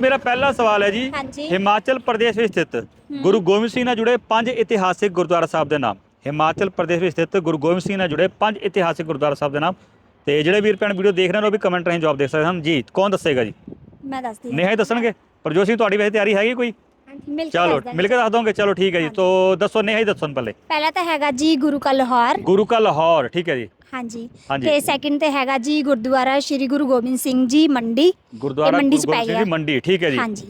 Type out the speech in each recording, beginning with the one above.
ਮੇਰਾ ਪਹਿਲਾ ਸਵਾਲ ਹੈ ਜੀ ਹਾਂਜੀ। ਹਿਮਾਚਲ ਪ੍ਰਦੇਸ਼ ਵਿੱਚ ਸਥਿਤ ਗੁਰੂ ਗੋਬਿੰਦ ਸਿੰਘ ਨਾਲ ਜੁੜੇ ਪੰਜ ਇਤਿਹਾਸਿਕ ਗੁਰਦੁਆਰਾ ਸਾਹਿਬ ਦੇ ਨਾਮ। ਹਿਮਾਚਲ ਪ੍ਰਦੇਸ਼ ਵਿੱਚ ਸਥਿਤ ਗੁਰੂ ਗੋਬਿੰਦ ਸਿੰਘ ਨਾਲ ਜੁੜੇ ਪੰਜ ਇਤਿਹਾਸਿਕ ਗੁਰਦੁਆਰਾ ਸਾਹਿਬ ਦੇ ਨਾਮ। ਤੇ ਜਿਹੜੇ ਵੀਰ ਭੈਣ ਵੀਡੀਓ ਦੇਖ ਰਹੇ ਨੇ ਉਹ ਵੀ ਕਮੈਂਟ ਰਾਹੀਂ ਜਵਾਬ ਦੇ ਸਕਦੇ ਹਨ। ਜੀ ਕੌਣ ਦੱਸੇਗਾ ਜੀ? ਮੈਂ ਦੱਸਦੀ ਨੇਹਾ ਹੀ ਦੱਸਣਗੇ? ਪ੍ਰਜੋਤ ਸਿੰਘ ਤੁਹਾਡੀ ਵੈਸੇ ਤਿਆਰੀ ਹੈਗੀ ਕੋਈ? ਮਿਲ ਕੇ ਚਲੋ। ਮਿਲ ਕੇ ਦੱਸ ਦੋਗੇ? ਚਲੋ ਠੀਕ ਹੈ ਜੀ। ਤੋਂ ਦੱਸੋ ਨੇਹਾ ਹੀ ਦੱਸੋ ਪਹਿਲੇ। ਪਹਿਲਾ ਤਾਂ ਹੈਗਾ ਜੀ ਗੁਰੂ ਕਾ ਲਾਹੌਰ। ਗੁਰੂ ਕਾ ਲਾਹੌਰ ਠੀਕ ਹੈ ਜੀ। ਹਾਂਜੀ। ਹਾਂਜੀ। ਤੇ ਸੈਕਿੰਡ ਤੇ ਹੈਗਾ ਜੀ ਗੁਰਦੁਆਰਾ ਸ੍ਰੀ ਗੁਰੂ ਗੋਬਿੰਦ ਸਿੰਘ ਜੀ ਮੰਡੀ। ਗੁਰਦੁਆਰਾ ਮੰਡੀ ਗੁਰੂ ਚ ਗੋਬਿੰਦ ਪੈ ਸਿੰਘ ਗਿਆ। ਦੀ ਮੰਡੀ ਠੀਕ ਹੈ ਜੀ। ਹਾਂਜੀ।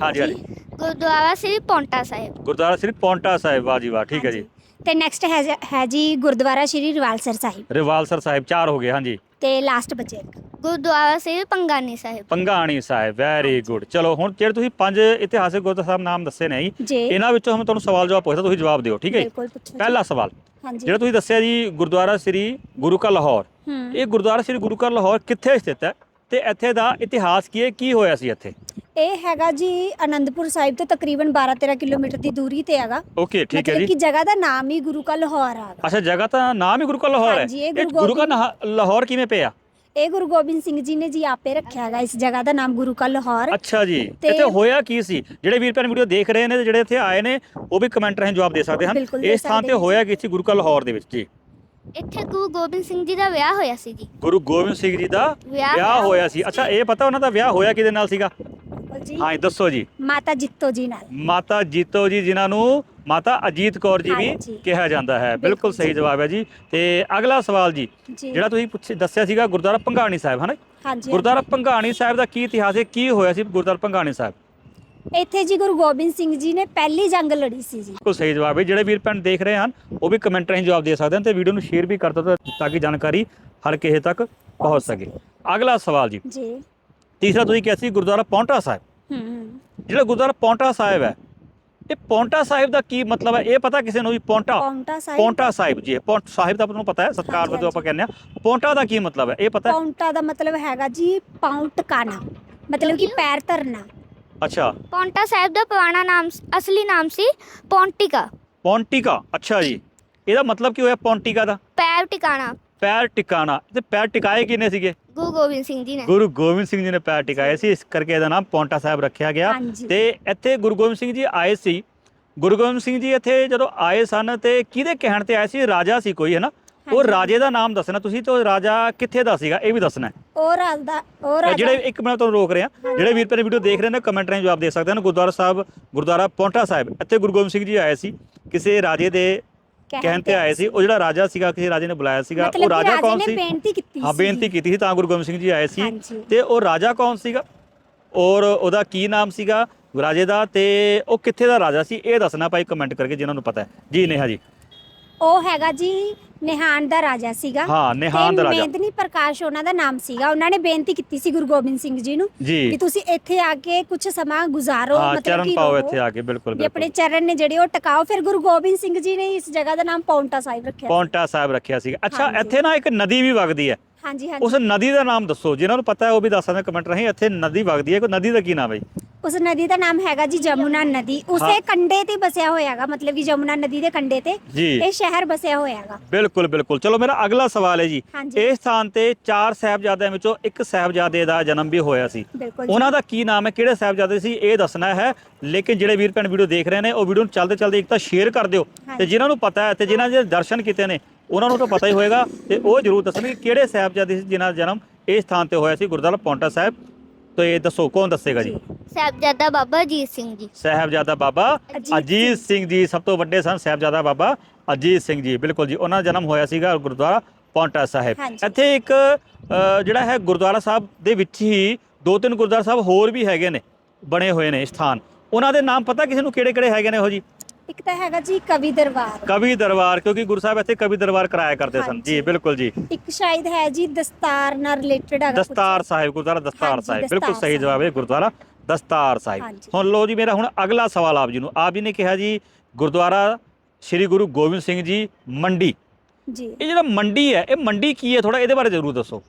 ਹਾਂਜੀ ਹਾਂਜੀ। ਗੁਰਦੁਆਰਾ ਸ੍ਰੀ ਪੌਂਟਾ ਸਾਹਿਬ। ਗੁਰਦੁਆਰਾ ਸ੍ਰੀ ਪੌਂਟਾ ਸਾਹਿਬ ਵਾਹ ਜੀ ਵਾਹ ਠੀਕ ਹੈ ਜੀ। ਤੇ ਨੈਕਸਟ ਹੈ ਜ- ਹੈ ਜੀ ਗੁਰਦੁਆਰਾ ਸ੍ਰੀ ਰਿਵਾਲਸਰ ਸਾਹਿਬ। ਰਿਵਾਲਸਰ ਸਾਹਿਬ ਚਾਰ ਹੋ ਗਏ ਹਾਂਜੀ। ਤੇ ਲਾਸਟ ਬਚੇ ਇੱਕ। ਗੁਰਦੁਆਰਾ ਸ੍ਰੀ ਪੰਗਾਨੀ ਸਾਹਿਬ। ਪੰਗਾਣੀ ਸਾਹਿਬ ਵੈਰੀ ਗੁੱਡ ਚਲੋ ਹੁਣ ਜਿਹੜੇ ਤੁਸੀਂ ਪੰਜ ਇਤਿਹਾਸਿਕ ਗੁਰਦੁਆਰਾ ਸਾਹਿਬ ਨਾਮ ਦੱਸੇ ਨੇ ਜੀ ਜੀ। ਇਹਨਾਂ ਵਿੱਚੋਂ ਮੈਂ ਤੁਹਾਨੂੰ ਸਵਾਲ ਜਵਾਬ ਪੁੱਛਦਾ ਤੁਸੀਂ ਜਵਾਬ ਦਿਓ ਠੀਕ ਹੈ ਜੀ? ਬਿਲਕੁਲ ਪੁੱਛੋ ਜੀ। ਪਹਿਲਾ ਸਵਾਲ ਜਿਹੜਾ ਤੁਸੀਂ ਦੱਸਿਆ ਜੀ ਗੁਰਦੁਆਰਾ ਸ੍ਰੀ ਗੁਰੂ ਕਾ ਲਾਹੌਰ। ਇਹ ਗੁਰਦੁਆਰਾ ਸ੍ਰੀ ਗੁਰੂ ਕਾ ਲਾਹੌਰ ਕਿੱਥੇ ਸਥਿਤ ਹੈ ਤੇ ਇੱਥੇ ਦਾ ਇਤਿਹਾਸ ਕੀ ਹੈ ਕੀ ਹੋਇਆ ਸੀ ਇੱਥੇ? ਇਹ ਹੈਗਾ ਜੀ ਆਨੰਦਪੁਰ ਸਾਹਿਬ ਤੋਂ ਤਕਰੀਬਨ 12-13 ਕਿਲੋਮੀਟਰ ਦੀ ਦੂਰੀ ਤੇ ਹੈਗਾ। ਓਕੇ ਠੀਕ ਹੈ ਜੀ। ਕਿ ਜਗ੍ਹਾ ਦਾ ਨਾਮ ਹੀ ਗੁਰੂ ਕਾ ਲਾਹੌਰ ਆਗਾ ਅੱਛਾ ਜਗ੍ਹਾ ਤਾਂ ਨਾਮ ਹੀ ਗੁਰੂ ਕਾ ਲਾਹੌਰ ਹੈ। ਇਹ ਗੁਰੂ ਕਾ ਲਾਹੌਰ ਕਿਵੇਂ ਪਿਆ? ਇਹ ਗੁਰੂ ਗੋਬਿੰਦ ਸਿੰਘ ਜੀ ਨੇ ਜੀ ਆਪੇ ਰੱਖਿਆ ਹੈਗਾ ਇਸ ਜਗ੍ਹਾ ਦਾ ਨਾਮ ਗੁਰੂ ਕਾ ਲਾਹੌਰ। ਅੱਛਾ ਜੀ ਤੇ- ਇੱਥੇ ਹੋਇਆ ਕੀ ਸੀ? ਜਿਹੜੇ ਵੀਰ ਭੈਣ ਵੀਡੀਓ ਦੇਖ ਰਹੇ ਨੇ ਤੇ ਜਿਹੜੇ ਇੱਥੇ ਆਏ ਨੇ ਉਹ ਵੀ ਕਮੈਂਟ ਰਾਹੀਂ ਜਵਾਬ ਦੇ ਸਕਦੇ ਹਨ। ਬਿਲਕੁਲ ਦੇ ਇਸ ਥਾਂ ਤੇ ਹੋਇਆ ਕੀ ਸੀ ਗੁਰੂ ਕਾ ਲਾਹੌਰ ਦੇ ਵਿੱਚ? ਜੀ। ਇੱਥੇ ਗੁਰੂ ਗੋਬਿੰਦ ਸਿੰਘ ਜੀ ਦਾ ਵਿਆਹ ਹੋਇਆ ਸੀ ਜੀ। ਗੁਰੂ ਗੋਬਿੰਦ ਸਿੰਘ ਜੀ ਦਾ ਵਿਆਹ ਵਿਆਹ ਹੋਇਆ ਸੀ। ਅੱਛਾ ਇਹ ਪਤਾ ਉਹਨਾਂ ਦਾ ਵਿਆਹ ਹੋਇਆ ਕਿਹਦੇ ਨਾਲ ਸੀਗਾ? ਜੀ। ਹਾਂ ਦੱਸੋ ਜੀ। ਮਾਤਾ ਜਿੱਤੋ ਜੀ ਨਾਲ। ਮਾਤਾ ਜੀਤੋ ਜੀ ਜਿਨ੍ਹਾਂ ਨੂੰ ਮਾਤਾ ਅਜੀਤ ਕੌਰ ਜੀ ਵੀ ਹਾਂਜੀ। ਕਿਹਾ ਜਾਂਦਾ ਹੈ। ਬਿਲਕੁਲ ਬਿਲਕੁਲ ਸਹੀ ਜੀ। ਜਵਾਬ ਹੈ ਜੀ। ਤੇ ਅਗਲਾ ਸਵਾਲ ਜੀ ਜੀ। ਜਿਹੜਾ ਤੁਸੀਂ ਪੁੱਛ ਦੱਸਿਆ ਸੀਗਾ ਗੁਰਦੁਆਰਾ ਭੰਗਾਣੀ ਸਾਹਿਬ ਹਨਾ? ਹਾਂਜੀ ਗੁਰਦੁਆਰਾ ਭੰਗਾਣੀ ਸਾਹਿਬ ਦਾ ਕੀ ਇਤਿਹਾਸ ਹੈ? ਕੀ ਹੋਇਆ ਸੀ ਗੁਰਦੁਆਰਾ ਭੰਗਾਣੀ ਸਾਹਿਬ? ਇੱਥੇ ਜੀ ਗੁਰੂ ਗੋਬਿੰਦ ਸਿੰਘ ਜੀ ਨੇ ਪਹਿਲੀ ਜੰਗ ਲੜੀ ਸੀ ਜੀ। ਬਿਲਕੁਲ ਸਹੀ ਜਵਾਬ ਹੈ। ਜਿਹੜੇ ਵੀਰ ਭੈਣ ਦੇਖ ਰਹੇ ਹਨ ਉਹ ਵੀ ਕਮੈਂਟ ਰਾਹੀਂ ਜਵਾਬ ਦੇ ਸਕਦੇ ਹਨ ਤੇ ਵੀਡੀਓ ਨੂੰ ਸ਼ੇਅਰ ਵੀ ਕਰ ਦਿਓ ਤਾਂ- ਤਾਂ ਕਿ ਜਾਣਕਾਰੀ ਹਰ ਕਿਸੇ ਤੱਕ ਪਹੁੰਚ ਸਕੇ। ਅਗਲਾ ਸਵਾਲ ਜੀ। ਜੀ। ਤੀਸਰਾ ਤੁਸੀਂ ਕਿਹਾ ਸੀ ਗੁਰਦੁਆਰਾ ਪੌਂਟਾ ਸਾਹਿਬ। ਜਿਹੜਾ ਗੁਰਦੁਆਰਾ ਪੌਂਟਾ ਸਾਹਿਬ ਹੈ ਇਹ ਪੌਂਟਾ ਸਾਹਿਬ ਦਾ ਕੀ ਮਤਲਬ ਹੈ? ਇਹ ਪਤਾ ਕਿਸੇ ਨੂੰ ਵੀ ਪੌਂਟਾ? ਪੌਂਟਾ ਸਾਹਿਬ? ਪੌਂਟਾ ਸਾਹਿਬ ਜੀ ਪੌਂਟ ਸਾਹਿਬ ਦਾ ਤੁਹਾਨੂੰ ਪਤਾ ਹੈ ਸਤਕਾਰ ਵਜੋਂ ਆਪਾਂ ਕਹਿੰਦੇ ਆ ਪੌਂਟਾ ਦਾ ਕੀ ਮਤਲਬ ਹੈ? ਇਹ ਪਤਾ ਹੈ? ਪੌਂਟਾ ਦਾ ਮਤਲਬ ਹੈਗਾ ਜੀ ਪਾਉਂਟ ਕਾਣਾ ਮਤਲਬ ਕਿ ਪੈਰ ਧਰਨਾ। ਅੱਛਾ। ਪੌਂਟਾ ਸਾਹਿਬ ਦਾ ਪੁਰਾਣਾ ਨਾਮ ਅਸਲੀ ਨਾਮ ਸੀ ਪੌਂਟਿਕਾ। ਪੌਂਟਿਕਾ। ਅੱਛਾ ਜੀ। ਇਹਦਾ ਮਤਲਬ ਕੀ ਹੋਇਆ ਪੌਂਟਿਕਾ ਦਾ? ਪੈਰ ਟਿਕਾਣਾ। ਪੈਰ ਟਿਕਾਣਾ। ਤੇ ਪੈਰ ਟਿਕਾਏ ਕਿਨੇ ਸੀਗੇ? ਗੁਰੂ ਗੋਬਿੰਦ ਸਿੰਘ ਜੀ ਨੇ। ਗੁਰੂ ਗੋਬਿੰਦ ਸਿੰਘ ਜੀ ਨੇ ਪੈਰ ਟਿਕਾਏ ਸੀ ਇਸ ਕਰਕੇ ਇਹਦਾ ਨਾਮ ਪੌਂਟਾ ਸਾਹਿਬ ਰੱਖਿਆ ਗਿਆ। ਹਾਂਜੀ। ਤੇ ਇੱਥੇ ਗੁਰੂ ਗੋਬਿੰਦ ਸਿੰਘ ਜੀ ਆਏ ਸੀ। ਗੁਰੂ ਗੋਬਿੰਦ ਸਿੰਘ ਜੀ ਇੱਥੇ ਜਦੋਂ ਆਏ ਸਨ ਤੇ ਕਿਹਦੇ ਕਹਿਣ ਤੇ ਆਏ ਸੀ? ਰਾਜਾ ਸੀ ਕੋਈ ਹੈ ਨਾ ਉਹ ਹਾਂਜੀ। ਰਾਜੇ ਦਾ ਨਾਮ ਦੱਸਣਾ। ਤੁਸੀਂ ਤੇ ਉਹ ਰਾਜਾ ਕਿੱਥੇ ਦਾ ਸੀਗਾ? ਇਹ ਵੀ ਦੱਸਣਾ ਹੈ। ਉਹ ਰਾਜ ਦਾ ਉਹ ਰਾਜਾ ਜਿਹੜੇ ਇੱਕ ਮਿੰਟ ਤੁਹਾਨੂੰ ਰੋਕ ਰਿਹਾ। ਜਿਹੜੇ ਵੀਰ ਭੈਣ ਵੀਡੀਓ ਦੇਖ ਰਹੇ ਨੇ ਕਮੈਂਟ ਰਾਹੀਂ ਜਵਾਬ ਦੇ ਸਕਦੇ ਹਨ ਗੁਰਦੁਆਰਾ ਸਾਹਿਬ ਗੁਰਦੁਆਰਾ ਪੌਂਟਾ ਸਾਹਿਬ। ਇੱਥੇ ਗੁਰੂ ਗੋਬਿੰਦ ਸਿੰਘ ਜੀ ਆਏ ਸੀ। ਕਿਸੇ ਰਾਜੇ ਦੇ ਕਹਿਣ ਤੇ ਆਏ ਸੀ ਉਹ ਜਿਹੜਾ ਰਾਜਾ ਸੀਗਾ ਕਿਸੇ ਰਾਜੇ ਨੇ ਬੁਲਾਇਆ ਸੀਗਾ ਉਹ ਰਾਜਾ ਕੌਣ ਸੀ? ਬੇਨਤੀ ਕੀਤੀ ਹਾਂ ਬੇਨਤੀ ਕੀਤੀ ਸੀ ਤਾਂ ਗੁਰੂ ਗੋਬਿੰਦ ਸਿੰਘ ਜੀ ਆਏ ਸੀ। ਤੇ ਉਹ ਰਾਜਾ ਕੌਣ ਸੀਗਾ? ਔਰ ਉਹਦਾ ਕੀ ਨਾਮ ਸੀਗਾ? ਰਾਜੇ ਦਾ ਤੇ ਉਹ ਕਿੱਥੇ ਦਾ ਰਾਜਾ ਸੀ? ਇਹ ਦੱਸਣਾ ਭਾਈ ਕਮੈਂਟ ਕਰਕੇ ਜਿਨ੍ਹਾਂ ਨੂੰ ਪਤਾ ਹੈ। ਜੀ ਨੇਹਾ ਜੀ। ਉਹ ਹੈਗਾ ਜੀ ਨਿਹਾਨ ਦਾ ਰਾਜਾ ਸੀਗਾ। ਹਾਂ, ਨਿਹਾਨ ਦਾ ਰਾਜਾ। ਮੇਦਨੀ ਪ੍ਰਕਾਸ਼ ਉਹਨਾਂ ਦਾ ਨਾਮ ਸੀਗਾ। ਉਹਨਾਂ ਨੇ ਬੇਨਤੀ ਕੀਤੀ ਸੀ ਗੁਰੂ ਗੋਬਿੰਦ ਸਿੰਘ ਜੀ ਨੂੰ ਜੀ। ਕਿ ਤੁਸੀਂ ਇੱਥੇ ਆ ਕੇ ਕੁਝ ਸਮਾਂ ਗੁਜ਼ਾਰੋ ਹਾਂ ਮਤਲਬ ਚਰਨ ਕਿ ਪਾਓ ਰਹੋ। ਇੱਥੇ ਆ ਕੇ ਬਿਲਕੁਲ ਵੀ ਆਪਣੇ ਬਿਲਕੁਲ ਚਰਨ ਨੇ ਜਿਹੜੇ ਉਹ ਟਿਕਾਓ। ਫਿਰ ਗੁਰੂ ਗੋਬਿੰਦ ਸਿੰਘ ਜੀ ਨੇ ਇਸ ਜਗ੍ਹਾ ਦਾ ਨਾਮ ਪੌਂਟਾ ਸਾਹਿਬ ਰੱਖਿਆ ਪੌਂਟਾ ਸਾਹਿਬ ਰੱਖਿਆ ਸੀਗਾ। ਅੱਛਾ ਹਾਂਜੀ। ਇੱਥੇ ਨਾ ਇੱਕ ਨਦੀ ਵੀ ਵਗਦੀ ਹੈ। ਹਾਂਜੀ ਹਾਂਜੀ। ਉਸ ਨਦੀ ਦਾ ਨਾਮ ਦੱਸੋ। ਜਿਨ੍ਹਾਂ ਨੂੰ ਪਤਾ ਹੈ ਉਹ ਵੀ ਦੱਸ ਸਕਦੇ ਕਮੈਂਟ ਰਾਹੀਂ। ਇੱਥੇ ਨਦੀ ਵਗਦੀ ਹੈ। ਕੋਈ ਨਦੀ ਦਾ ਕੀ ਨਾਮ ਹੈ ਜੀ? ਉਸ ਨਦੀ ਦਾ ਨਾਮ ਹੈਗਾ ਜੀ ਜਮੁਨਾ ਨਦੀ। ਉਸੇ ਕੰਡੇ ਤੇ ਬਸਿਆ ਹੋਇਆ ਹੈਗਾ ਮਤਲਬ ਕਿ ਜਮੁਨਾ ਨਦੀ ਦੇ ਕੰਡੇ ਤੇ ਜੀ ਇਹ ਸ਼ਹਿਰ ਬਸਿਆ ਹੋਇਆ ਹੈਗਾ ਬਿਲਕੁਲ ਬਿਲਕੁਲ ਚਲੋ ਮੇਰਾ ਅਗਲਾ ਸਵਾਲ ਹੈ ਜੀ ਹਾਂਜੀ। ਇਸ ਸਥਾਨ ਤੇ ਚਾਰ ਸਾਹਿਬਜ਼ਾਦਿਆਂ ਵਿੱਚੋਂ ਇੱਕ ਸਾਹਿਬਜ਼ਾਦੇ ਦਾ ਜਨਮ ਵੀ ਹੋਇਆ ਸੀ ਬਿਲਕੁਲ ਜੀ। ਉਹਨਾਂ ਦਾ ਕੀ ਨਾਮ ਹੈ ਕਿਹੜੇ ਸਾਹਿਬਜ਼ਾਦੇ ਸੀ ਇਹ ਦੱਸਣਾ ਹੈ ਲੇਕਿਨ ਜਿਹੜੇ ਵੀਰ ਭੈਣ ਵੀਡੀਓ ਦੇਖ ਰਹੇ ਨੇ ਉਹ ਵੀਡੀਓ ਨੂੰ ਚੱਲਦੇ ਚੱਲਦੇ ਇੱਕ ਤਾਂ ਸ਼ੇਅਰ ਕਰ ਦਿਓ ਤੇ ਹਾਂਜੀ। ਜਿਨ੍ਹਾਂ ਨੂੰ ਪਤਾ ਹੈ ਤੇ ਜਿਨ੍ਹਾਂ ਦੇ ਦਰਸ਼ਨ ਕੀਤੇ ਨੇ ਉਹਨਾਂ ਨੂੰ ਤਾਂ ਪਤਾ ਹੀ ਹੋਏਗਾ ਤੇ ਉਹ ਜਰੂਰ ਦੱਸਣਗੇ ਕਿਹੜੇ ਸਾਹਿਬਜ਼ਾਦੇ ਸੀ ਜਿਨ੍ਹਾਂ ਦਾ ਜਨਮ ਇਸ ਸਥਾਨ ਤੇ ਹੋਇਆ ਸੀ ਗੁਰਦੁਆਰਾ ਪੌਂਟਾ ਸਾਹਿਬ ਤੇ ਇਹ ਦੱਸੋ ਕੌਣ ਦੱਸੇਗਾ ਜੀ? ਸਾਹਿਬਜ਼ਾਦਾ ਬਾਬਾ ਅਜੀਤ ਸਿੰਘ ਜੀ। ਸਾਹਿਬਜ਼ਾਦਾ ਬਾਬਾ ਅਜੀਤ ਸਿੰਘ। ਜੀ ਸਭ ਤੋਂ ਵੱਡੇ ਸਨ ਸਾਹਿਬਜ਼ਾਦਾ ਬਾਬਾ ਅਜੀਤ ਸਿੰਘ ਜੀ। ਬਿਲਕੁਲ ਜੀ ਉਹਨਾਂ ਦਾ ਜਨਮ ਹੋਇਆ ਸੀਗਾ ਗੁਰਦੁਆਰਾ ਪੌਂਟਾ ਸਾਹਿਬ। ਹਾਂਜੀ। ਇੱਥੇ ਇੱਕ ਅ, ਜਿਹੜਾ ਹੈ ਗੁਰਦੁਆਰਾ ਸਾਹਿਬ ਦੇ ਵਿੱਚ ਹੀ ਦੋ ਤਿੰਨ ਗੁਰਦੁਆਰਾ ਸਾਹਿਬ ਹੋਰ ਵੀ ਹੈਗੇ ਨੇ ਬਣੇ ਹੋਏ ਨੇ ਸਥਾਨ। ਉਹਨਾਂ ਦੇ ਨਾਮ ਪਤਾ ਕਿਸੇ ਨੂੰ ਕਿਹੜੇ ਕਿਹੜੇ ਹੈਗੇ ਨੇ ਉਹ ਜੀ? ਇੱਕ ਤਾਂ ਹੈਗਾ ਜੀ ਕਵੀ ਦਰਬਾਰ। ਕਵੀ ਦਰਬਾਰ ਕਿਉਂਕਿ ਗੁਰੂ ਸਾਹਿਬ ਇੱਥੇ ਕਵੀ ਦਰਬਾਰ ਕਰਾਇਆ ਕਰਦੇ ਸਨ। ਜੀ ਬਿਲਕੁਲ ਜੀ। ਇੱਕ ਸ਼ਾਇਦ ਹੈ ਜੀ ਦਸਤਾਰ ਨਾਲ ਰਿਲੇਟਡ ਹੈਗਾ। ਦਸਤਾਰ ਸਾਹਿਬ ਗੁਰਦੁਆਰਾ ਦਸਤਾਰ ਸਾਹਿਬ। ਬਿਲਕੁਲ ਸਹੀ ਜਵਾਬ ਹੈ ਗੁਰਦੁਆਰਾ ਦਸਤਾਰ ਸਾਹਿਬ। ਹੁਣ ਲੋ ਜੀ ਮੇਰਾ ਹੁਣ ਅਗਲਾ ਸਵਾਲ ਆਪ ਜੀ ਨੂੰ। ਆਪ ਜੀ ਨੇ ਕਿਹਾ ਜੀ ਗੁਰਦੁਆਰਾ ਸ੍ਰੀ ਗੁਰੂ ਗੋਬਿੰਦ ਸਿੰਘ ਜੀ ਮੰਡੀ। ਜੀ। ਇਹ ਜਿਹੜਾ ਮੰਡੀ ਹੈ ਇਹ ਮੰਡੀ ਕੀ ਹੈ? ਥੋੜਾ ਇਹਦੇ ਬਾਰੇ ਜ਼ਰੂਰ ਦੱਸੋ।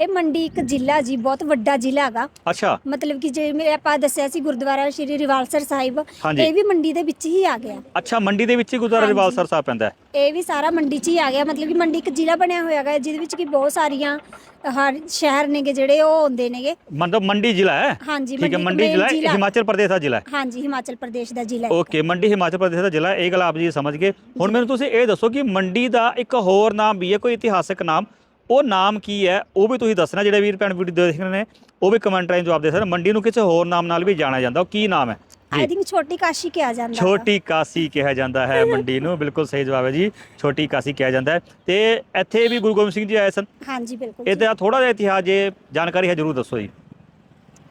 ਇਹ ਮੰਡੀ ਇੱਕ ਜ਼ਿਲ੍ਹਾ ਜੀ ਬਹੁਤ ਵੱਡਾ ਜ਼ਿਲ੍ਹਾ ਹੈਗਾ। ਅੱਛਾ। ਮਤਲਬ ਕਿ ਜਿਵੇਂ ਆਪਾਂ ਦੱਸਿਆ ਸੀ ਗੁਰਦੁਆਰਾ ਸ਼੍ਰੀ ਰਿਵਾਲਸਰ ਸਾਹਿਬ ਹਾਂਜੀ। ਇਹ ਵੀ ਮੰਡੀ ਦੇ ਵਿੱਚ ਹੀ ਆ ਗਿਆ। ਅੱਛਾ ਮੰਡੀ ਦੇ ਵਿੱਚ ਹੀ ਗੁਰਦੁਆਰਾ ਹਾਂਜੀ। ਰਿਵਾਲਸਰ ਸਾਹਿਬ ਪੈਂਦਾ ਹੈ। ਇਹ ਵੀ ਸਾਰਾ ਮੰਡੀ 'ਚ ਹੀ ਆ ਗਿਆ। ਮਤਲਬ ਕਿ ਮੰਡੀ ਇੱਕ ਜ਼ਿਲ੍ਹਾ ਬਣਿਆ ਹੋਇਆ ਹੈਗਾ ਜਿਹਦੇ ਵਿੱਚ ਕਿ ਬਹੁਤ ਸਾਰੀਆਂ ਹਰ ਸ਼ਹਿਰ ਨੇਗੇ ਜਿਹੜੇ ਉਹ ਹੁੰਦੇ ਨੇਗੇ। ਮਤਲਬ ਮੰਡੀ ਜ਼ਿਲ੍ਹਾ ਹੈ? ਹਾਂਜੀ ਠੀਕ ਹੈ ਮੰਡੀ ਜ਼ਿਲ੍ਹਾ ਹੈ, ਜ਼ਿਲ੍ਹਾ- ਹਿਮਾਚਲ ਪ੍ਰਦੇਸ਼ ਦਾ ਜ਼ਿਲ੍ਹਾ ਹੈ। ਹਾਂਜੀ ਹਿਮਾਚਲ ਪ੍ਰਦੇਸ਼ ਦਾ ਜ਼ਿਲ੍ਹਾ ਹੈ। ਓਕੇ ਮੰਡੀ ਹਿਮਾਚਲ ਪ੍ਰਦੇਸ਼ ਦਾ ਜ਼ਿਲ੍ਹਾ ਹੈ, ਇਹ ਗੱਲ ਆਪ ਜੀ ਸਮਝ ਗਏ। ਹੁਣ ਮੈਨੂੰ ਤੁਸੀਂ ਇਹ ਦੱਸੋ ਕਿ ਮੰਡੀ ਦਾ ਇੱਕ ਹੋਰ ਨਾਮ ਵੀ ਹੈ ਕੋਈ ਇਤਿਹਾਸਕ ਨਾਮ? ਉਹ ਨਾਮ ਕੀ ਹੈ? ਉਹ ਵੀ ਤੁਸੀਂ ਦੱਸਣਾ ਜਿਹੜੇ ਵੀਰ ਭੈਣ ਵੀਡੀਓ ਦੇਖ ਰਹੇ ਨੇ ਉਹ ਵੀ ਕਮੈਂਟ ਰਾਹੀਂ ਜਵਾਬ ਦੇ ਸਕਦੇ ਮੰਡੀ ਨੂੰ ਕਿਸੇ ਹੋਰ ਨਾਮ ਨਾਲ ਵੀ ਜਾਣਿਆ ਜਾਂਦਾ। ਉਹ ਕੀ ਨਾਮ ਹੈ? ਆਈ ਥਿੰਕ ਛੋਟੀ ਕਾਸ਼ੀ ਕਿਹਾ ਜਾਂਦਾ ਹੈਗਾ। ਛੋਟੀ ਕਾਸੀ ਕਿਹਾ ਜਾਂਦਾ ਹੈ ਮੰਡੀ ਨੂੰ। ਬਿਲਕੁਲ ਸਹੀ ਜਵਾਬ ਹੈ ਜੀ। ਛੋਟੀ ਕਾਸੀ ਕਿਹਾ ਜਾਂਦਾ ਹੈ। ਤੇ ਇੱਥੇ ਵੀ ਗੁਰੂ ਗੋਬਿੰਦ ਸਿੰਘ ਜੀ ਆਏ ਸਨ। ਹਾਂਜੀ ਬਿਲਕੁਲ ਜੀ। ਇਹਦਾ ਥੋੜਾ ਜਿਹਾ ਇਤਿਹਾਸ ਜੇ ਜਾਣਕਾਰੀ ਹੈ ਜਰੂਰ ਦੱਸੋ ਜੀ।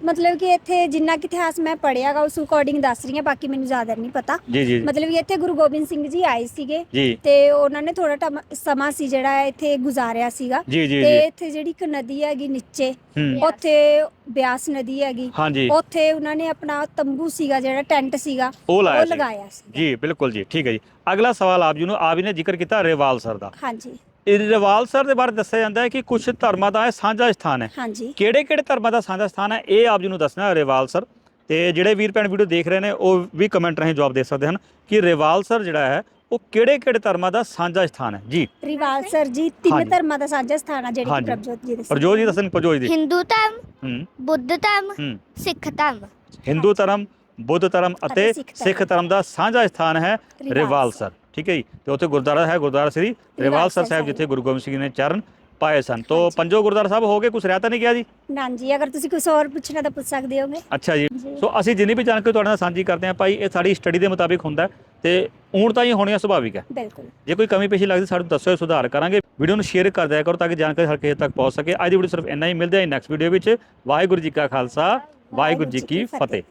ਮਤਲਬ ਕਿ ਇੱਥੇ ਜਿੰਨਾ ਕਿ ਇਤਿਹਾਸ ਮੈਂ ਪੜ੍ਹਿਆਗਾ ਉਸ ਅਕੋਰਡਿੰਗ ਦੱਸ ਰਹੀ ਹਾਂ ਬਾਕੀ ਮੈਨੂੰ ਜ਼ਿਆਦਾ ਨਹੀਂ ਪਤਾ। ਜੀ ਜੀ ਮਤਲਬ ਕਿ ਇੱਥੇ ਗੁਰੂ ਗੋਬਿੰਦ ਸਿੰਘ ਜੀ ਆਏ ਸੀਗੇ ਜੀ। ਤੇ ਉਹਨਾਂ ਨੇ ਥੋੜਾ ਸਮਾਂ ਸੀ ਜਿਹੜਾ ਹੈ ਇੱਥੇ ਗੁਜ਼ਾਰਿਆ ਸੀਗਾ। ਜੀ ਜੀ ਤੇ ਜੀ। ਇੱਥੇ ਜਿਹੜੀ ਇੱਕ ਨਦੀ ਹੈਗੀ ਨੀਚੇ ਹੂੰ। ਉੱਥੇ ਬਿਆਸ ਨਦੀ ਹੈਗੀ। ਹਾਂਜੀ। ਉੱਥੇ ਉਹਨਾਂ ਨੇ ਆਪਣਾ ਤੰਬੂ ਸੀਗਾ ਜਿਹੜਾ ਟੈਂਟ ਸੀਗਾ ਉਹ ਲਾਇਆ ਉਹ ਸੀ ਲਗਾਇਆ ਸੀ ਜੀ ਬਿਲਕੁਲ ਜੀ ਠੀਕ ਹੈ ਜੀ। ਅਗਲਾ ਸਵਾਲ ਆਪ ਜੀ ਨੂੰ ਆਪ ਜੀ ਨੇ ਜ਼ਿਕਰ ਕੀਤਾ ਰੇਵਾਲ ਸਰ ਦਾ। ਹਾਂਜੀ। ਰੇਵਾਲ ਸਰ ਦੇ ਬਾਰੇ ਦੱਸਿਆ ਜਾਂਦਾ ਹੈ ਕਿ ਕੁਝ ਧਰਮਾਂ ਦਾ ਇਹ ਸਾਂਝਾ ਸਥਾਨ ਹੈ। ਹਾਂਜੀ। ਕਿਹੜੇ ਕਿਹੜੇ ਧਰਮਾਂ ਦਾ ਸਾਂਝਾ ਸਥਾਨ ਹੈ? ਇਹ ਆਪ ਜੀ ਨੂੰ ਦੱਸਣਾ ਹੈ ਰੇਵਾਲ ਸਰ। ਤੇ ਜਿਹੜੇ ਵੀਰ ਭੈਣ ਵੀਡੀਓ ਦੇਖ ਰਹੇ ਨੇ ਉਹ ਵੀ ਕਮੈਂਟ ਰਾਹੀਂ ਜਵਾਬ ਦੇ ਸਕਦੇ ਹਨ ਕਿ ਰੇਵਾਲ ਸਰ ਜਿਹੜਾ ਹੈ ਉਹ ਕਿਹੜੇ ਕਿਹੜੇ ਧਰਮਾਂ ਦਾ ਸਾਂਝਾ ਸਥਾਨ ਹੈ? ਜੀ। ਰਿਵਾਲ ਸਰ ਜੀ ਤਿੰਨ ਹਾਂਜੀ। ਧਰਮਾਂ ਦਾ ਸਾਂਝਾ ਸਥਾਨ ਆ ਜਿਹੜੇ ਕਿ ਹਾਂਜੀ। ਪ੍ਰਭਜੋਤ ਜੀ ਦੇ ਪ੍ਰਜੋਤ ਜੀ ਦੱਸਣ ਪ੍ਰਜੋਤ ਜੀ ਹਿੰਦੂ ਧਰਮ ਹੂੰ। ਬੁੱਧ ਧਰਮ ਹੂੰ। ਸਿੱਖ ਧਰਮ। ਹਿੰਦੂ ਧਰਮ ਬੁੱਧ ਧਰਮ ਅਤੇ ਸਿੱਖ ਧਰਮ। ਸਿੱਖ ਧਰਮ ਦਾ ਸਾਂਝਾ ਸਥਾਨ ਹੈ ਰਿਵਾਲ ਸਰ। ਠੀਕ ਹੈ ਜੀ? ਤੇ ਉੱਥੇ ਗੁਰਦੁਆਰਾ ਹੈ ਗੁਰਦੁਆਰਾ ਸ੍ਰੀ ਰਿਵਾਲ ਸਰ ਸਾਹਿਬ। ਜਿੱਥੇ ਗੁਰੂ ਗੋਬਿੰਦ ਸਿੰਘ ਜੀ ਨੇ ਚਰਨ ਪਾਏ ਸਨ। ਤੋਂ। ਪੰਜੋ ਗੁਰਦੁਆਰਾ ਸਾਹਿਬ ਹੋ ਗਏ ਕੁਛ ਰਹਿ ਤਾਂ ਨਹੀਂ ਗਿਆ ਜੀ? ਨਾ ਜੀ ਅਗਰ ਤੁਸੀਂ ਕੁਝ ਹੋਰ ਪੁੱਛਣਾ ਤਾਂ ਪੁੱਛ ਸਕਦੇ ਹੋਗੇ। ਅੱਛਾ ਜੀ। ਸੋ ਅਸੀਂ ਜਿੰਨੀ ਵੀ ਜਾਣਕਾਰੀ ਤੁਹਾਡੇ ਨਾਲ ਸਾਂਝੀ ਕਰਦੇ ਹਾਂ ਭਾਈ ਇਹ ਸਾਡੀ ਸਟੱਡੀ ਦੇ ਮੁਤਾਬਿਕ ਹੁੰਦਾ ਤੇ ਊਣ ਤਾਂ ਹੀ ਹੋਣੀਆਂ ਸੁਭਾਵਿਕ ਹੈ। ਬਿਲਕੁਲ। ਜੇ ਕੋਈ ਕਮੀ ਪੇਸ਼ੀ ਲੱਗਦੀ ਸਾਨੂੰ ਦੱਸੋ ਸੁਧਾਰ ਕਰਾਂਗੇ। ਵੀਡੀਓ ਨੂੰ ਸ਼ੇਅਰ ਕਰ ਦਿਆ ਕਰੋ ਤਾਂ ਕਿ ਜਾਣਕਾਰੀ ਹਰ ਕਿਸੇ ਤੱਕ ਪਹੁੰਚ ਸਕੇ। ਅੱਜ ਦੀ ਵੀਡੀਓ ਸਿਰਫ ਇੰਨਾ ਹੀ ਮਿਲਦੇ ਹਾਂ ਨੈਕਸਟ ਵੀਡੀਓ ਵਿੱਚ। ਵਾਹਿਗੁਰੂ ਜੀ ਕਾ ਖਾਲਸਾ ਵਾਹਿਗੁਰੂ ਜੀ ਕੀ ਫਤਿਹ।